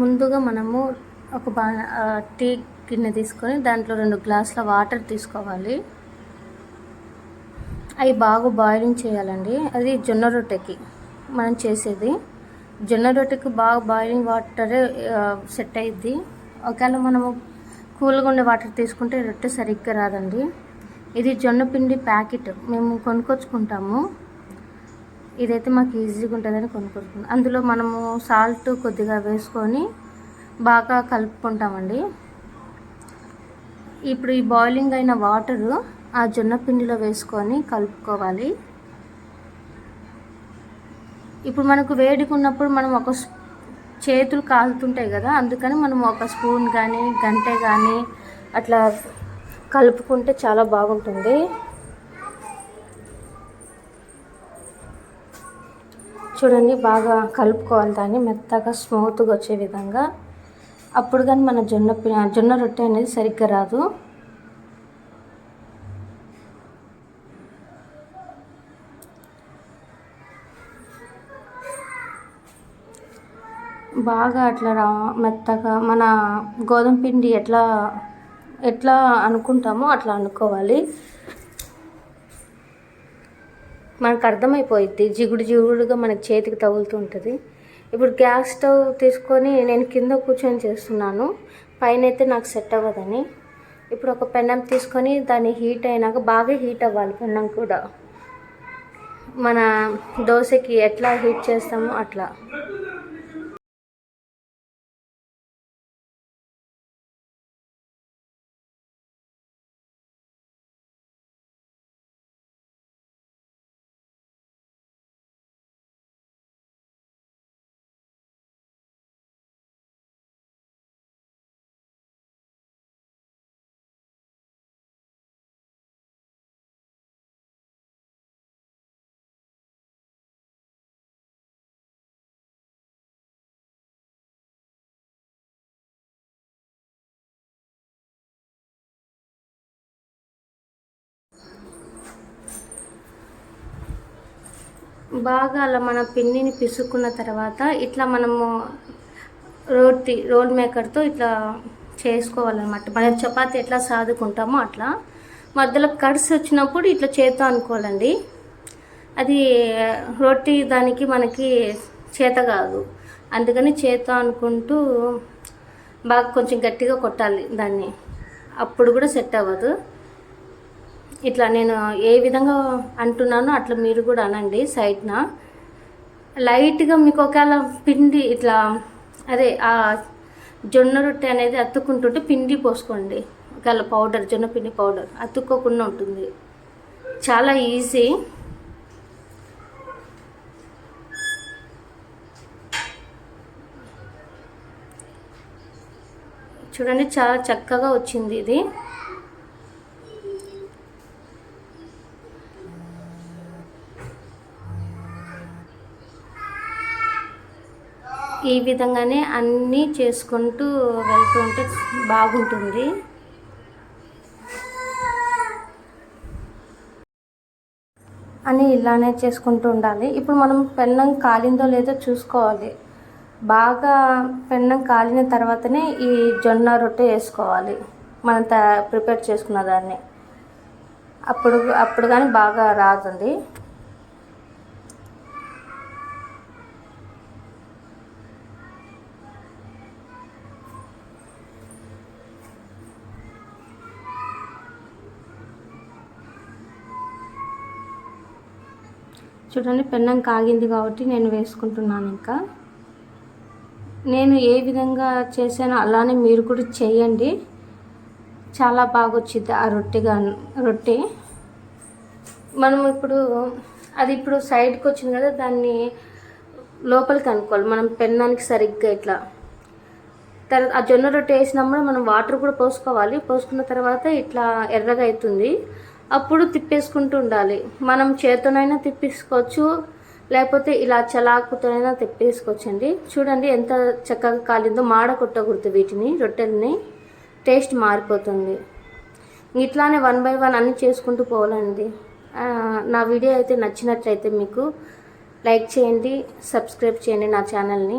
ముందుగా మనము ఒక బా టీ గిన్నె తీసుకొని దాంట్లో రెండు గ్లాసుల వాటర్ తీసుకోవాలి. అవి బాగా బాయిలింగ్ చేయాలండి. అది జొన్న రొట్టెకి మనం చేసేది. జొన్న రొట్టెకి బాగా బాయిలింగ్ వాటర్ సెట్ అయ్యిద్ది ఒకవేళ మనము కూల్గా ఉండే వాటర్ తీసుకుంటే రొట్టె సరిగ్గా రాదండి. ఇది జొన్న పిండి ప్యాకెట్. మేము కొనుక్కొచ్చుకుంటాము. ఇదైతే మాకు ఈజీగా ఉంటుందని కొనుక్కుంటుంది అందులో మనము సాల్ట్ కొద్దిగా వేసుకొని బాగా కలుపుకుంటామండి. ఇప్పుడు ఈ బాయిలింగ్ అయిన వాటరు ఆ జొన్న పిండిలో వేసుకొని కలుపుకోవాలి. ఇప్పుడు మనకు వేడిగా ఉన్నప్పుడు మనం ఒక చేతులు కాలుతుంటాయి కదా అందుకని మనం ఒక స్పూన్ కానీ గంటె కానీ అట్లా కలుపుకుంటే చాలా బాగుంటుంది. చూడండి బాగా కలుపుకోవాలి దాన్ని మెత్తగా స్మూత్గా వచ్చే విధంగా. అప్పుడు కానీ మన జొన్న పి- జొన్న రొట్టె అనేది సరిగ్గా రాదు. బాగా అట్లా రా మెత్తగా మన గోధుమ పిండి ఎట్లా ఎట్లా అనుకుంటామో అట్లా అనుకోవాలి. మనకు అర్థమైపోయిద్ది. జిగుడు జిగుడుగా మనకి చేతికి తగులుతూ ఉంటుంది ఇప్పుడు గ్యాస్ స్టవ్ తీసుకొని నేను కింద కూర్చొని చేస్తున్నాను. పైన అయితే నాకు సెట్ అవ్వదని. ఇప్పుడు ఒక పెన్నం తీసుకొని దాన్ని హీట్ అయినాక బాగా హీట్ అవ్వాలి పెన్నం కూడా. మన దోశకి ఎట్లా హీట్ చేస్తామో అట్లా. బాగా అలా మన పిండిని పిసుక్కున్న తర్వాత ఇట్లా మనము రోటి రోల్ మేకర్తో ఇట్లా చేసుకోవాలన్నమాట. మన చపాతి ఎట్లా సాదుకుంటామో అట్లా. మధ్యలో కడ్స్ వచ్చినప్పుడు ఇట్లా చేత అనుకోవాలండి. అది రొట్టి దానికి మనకి చేత కాదు. అందుకని చేత అనుకుంటూ బాగా కొంచెం గట్టిగా కొట్టాలి దాన్ని. అప్పుడు కూడా సెట్ అవ్వదు. ఇట్లా నేను ఏ విధంగా అంటున్నానో అట్లా మీరు కూడా అనండి సైడ్న లైట్గా మీకు ఒకవేళ పిండి ఇట్లా అదే ఆ జొన్న రొట్టె అనేది అతుక్కుంటుంటే పిండి పోసుకోండి. ఒకవేళ పౌడర్ జొన్న పిండి పౌడర్ అతుక్కోకుండా ఉంటుంది. చాలా ఈజీ. చూడండి చాలా చక్కగా వచ్చింది ఇది. ఈ విధంగానే అన్నీ చేసుకుంటూ వెళ్తూ ఉంటే బాగుంటుంది. అని ఇలానే చేసుకుంటూ ఉండాలి. ఇప్పుడు మనం పెన్నం కాలిందో లేదో చూసుకోవాలి. బాగా పెన్నం కాలిన తర్వాతనే ఈ జొన్న రొట్టె వేసుకోవాలి. మనం త ప్రిపేర్ చేసుకున్న దాన్ని. అప్పుడు అప్పుడు కానీ బాగా రాదండి. చూడండి పెన్నం కాగింది కాబట్టి నేను వేసుకుంటున్నాను ఇంకా. నేను ఏ విధంగా చేశానో అలానే మీరు కూడా చేయండి. చాలా బాగా వచ్చింది ఆ రొట్టెగా రొట్టె. మనం ఇప్పుడు అది ఇప్పుడు సైడ్కి వచ్చింది కదా దాన్ని లోపలికి అనుకోవాలి మనం పెన్నానికి సరిగ్గా ఇట్లా. తర్వాత ఆ జొన్న రొట్టె వేసినప్పుడు మనం వాటర్ కూడా పోసుకోవాలి. పోసుకున్న తర్వాత ఇట్లా ఎర్రగా అవుతుంది. అప్పుడు తిప్పేసుకుంటూ ఉండాలి. మనం చేతనైనా తిప్పేసుకోవచ్చు లేకపోతే ఇలా చలాకుతోనైనా తిప్పేసుకోవచ్చండి. చూడండి ఎంత చక్కగా కాలిందో మాడ కొట్టకూడదు వీటిని రొట్టెల్ని. టేస్ట్ మారిపోతుంది. ఇట్లానే వన్ బై వన్ అన్ని చేసుకుంటూ పోవాలండి. నా వీడియో అయితే నచ్చినట్లయితే మీకు లైక్ చేయండి సబ్స్క్రైబ్ చేయండి నా ఛానల్ని.